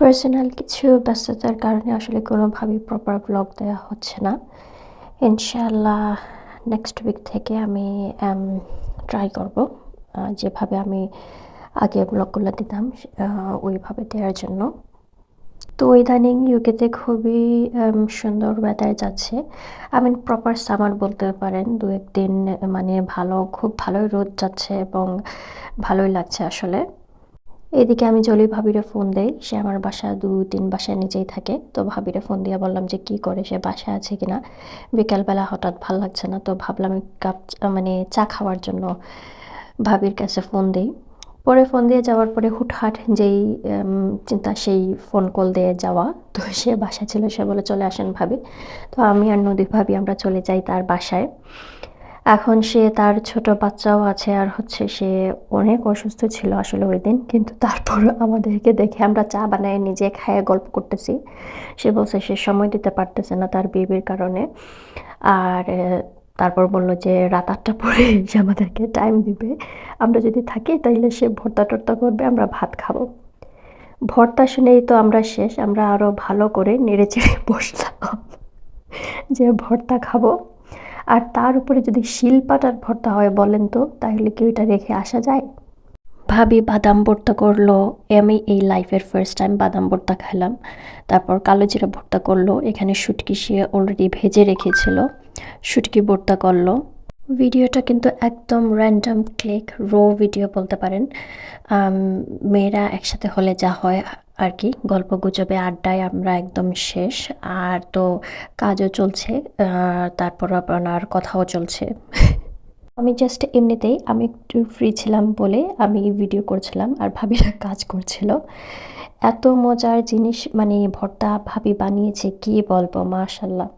Personal কিছু ব্যস্ততার কারণে আসলে কোনোভাবেই প্রপার ব্লগ দেওয়া হচ্ছে না। ইনশাল্লাহ নেক্সট উইক থেকে আমি ট্রাই করব। যেভাবে আমি আগে ব্লগগুলো দিতাম ওইভাবে দেওয়ার জন্য। তো ইদানিং ইউকেতে খুবই সুন্দর ওয়েদার যাচ্ছে। আই মিন প্রপার সামার বলতে পারেন, দু একদিন মানে ভালো, খুব ভালোই রোদ যাচ্ছে এবং ভালোই লাগছে আসলে। এদিকে আমি জলি ভাবিরে ফোন দেই, সে আমার বাসা দু তিন বাসায় নিচেই থাকে। তো ভাবিরে ফোন দিয়ে বললাম যে, কি করে? সে বাসা আছে কিনা? বিকালবেলা হঠাৎ ভালো লাগছে না, তো ভাবলাম কাপ মানে চা খাওয়ার জন্য ভাবির কাছে ফোন দিই। পরে ফোন দিয়ে যাওয়ার পরে হুটহাট যেই চিন্তা সেই ফোন কল দিয়ে যাওয়া, তো সে বাসা ছিল, সে বলে, চলে আসেন ভাবি। তো আমি আর নদী ভাবি আমরা চলে যাই তার বাসায়। এখন সে তার ছোট বাচ্চাও আছে আর হচ্ছে সে অনেক অসুস্থ ছিল আসলে ওই দিন। কিন্তু তারপর আমাদেরকে দেখে আমরা চা বানায় নিজে খায়ে গল্প করতেছি। সে বলছে সে সময় দিতে পারতেছে না তার বেবির কারণে। আর তারপর বলল যে রাত আটটা পরে সে আমাদেরকে টাইম দিবে। আমরা যদি থাকি তাইলে সে ভর্তা টর্তা করবে, আমরা ভাত খাব। ভর্তা শুনেই তো আমরা শেষ, আমরা আরও ভালো করে নেড়ে চেড়ে বসলাম যে ভর্তা খাব। আর তার উপরে যদি শিলপাটার ভর্তা হয় বলেন তো, তাহলে কি ওইটা রেখে আসা যায়? ভাবি বাদাম ভর্তা করল, আমি এই লাইফের ফার্স্ট টাইম বাদাম ভর্তা খেলাম। তারপর কালো জিরা ভর্তা করল, এখানে শুটকি সে অলরেডি ভেজে রেখেছিল। শুটকি ভর্তা করল। ভিডিওটা কিন্তু একদম র্যান্ডম ক্লিক রো ভিডিও বলতে পারেন। মেয়েরা একসাথে হলে যা হয় আর কি, গল্প গুজবে, আড্ডায় আমরা একদম শেষ। আর তো কাজও চলছে তারপর আপনার কথাও চলছে। আমি জাস্ট এমনিতেই, আমি একটু ফ্রি ছিলাম বলে আমি ভিডিও করছিলাম আর ভাবিরা কাজ করছিল। এত মজার জিনিস মানে ভর্তা ভাবি বানিয়েছে, কি বলব মাশাল্লাহ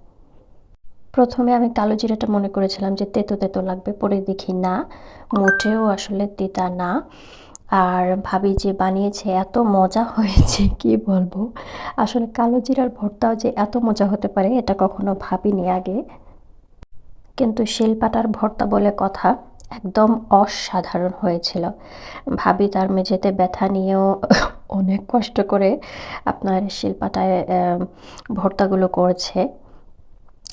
প্রথমে আমি কালো জিরাটা মনে করেছিলাম যে তেতো তেতো লাগবে, পরে দেখি না, মোটেও আসলে তেতা না। আর ভাবি যে বানিয়েছে, এত মজা হয়েছে, কি বলব? আসলে কালো জিরার ভর্তাও যে এত মজা হতে পারে, এটা কখনো ভাবিনি আগে। কিন্তু শিলপাটার ভর্তা বলে কথা একদম অসাধারণ হয়েছিল। ভাবি তার মেঝেতে ব্যথা নিয়েও অনেক কষ্ট করে আপনার শিলপাটায় ভর্তাগুলো করেছে।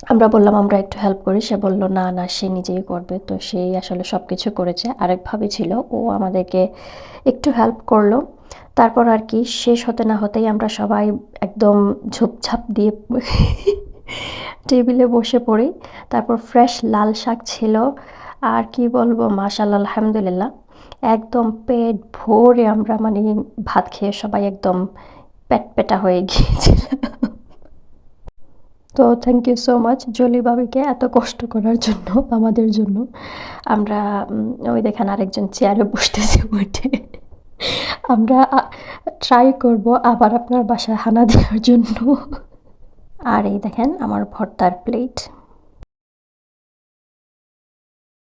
আমরা বললাম, আমরা একটু হেল্প করি। সে বলল, না না, সে নিজেই করবে। তো সেই আসলে সব কিছু করেছে। আরেক ভাবি ছিল, ও আমাদেরকে একটু হেল্প করল। তারপর আর কি, শেষ হতে না হতেই আমরা সবাই একদম ঝোপঝাপ দিয়ে টেবিলে বসে পড়ি। তারপর ফ্রেশ লাল শাক ছিল। আর কি বলব মাশাল্লাহ আলহামদুলিল্লাহ। একদম পেট ভরে আমরা মানে ভাত খেয়ে সবাই একদম পেট পেটা হয়ে গিয়েছিলাম তো thank you so much Jolly বাবিকে এত কষ্ট করার জন্য, আমাদের জন্য। আমরা ওই দেখেন আরেকজন চেয়ারে বসতেছি উঠে আমরা ট্রাই করব আবার আপনার বাসায় হানা দেওয়ার জন্য। আর এই দেখেন আমার ভর্তার প্লেট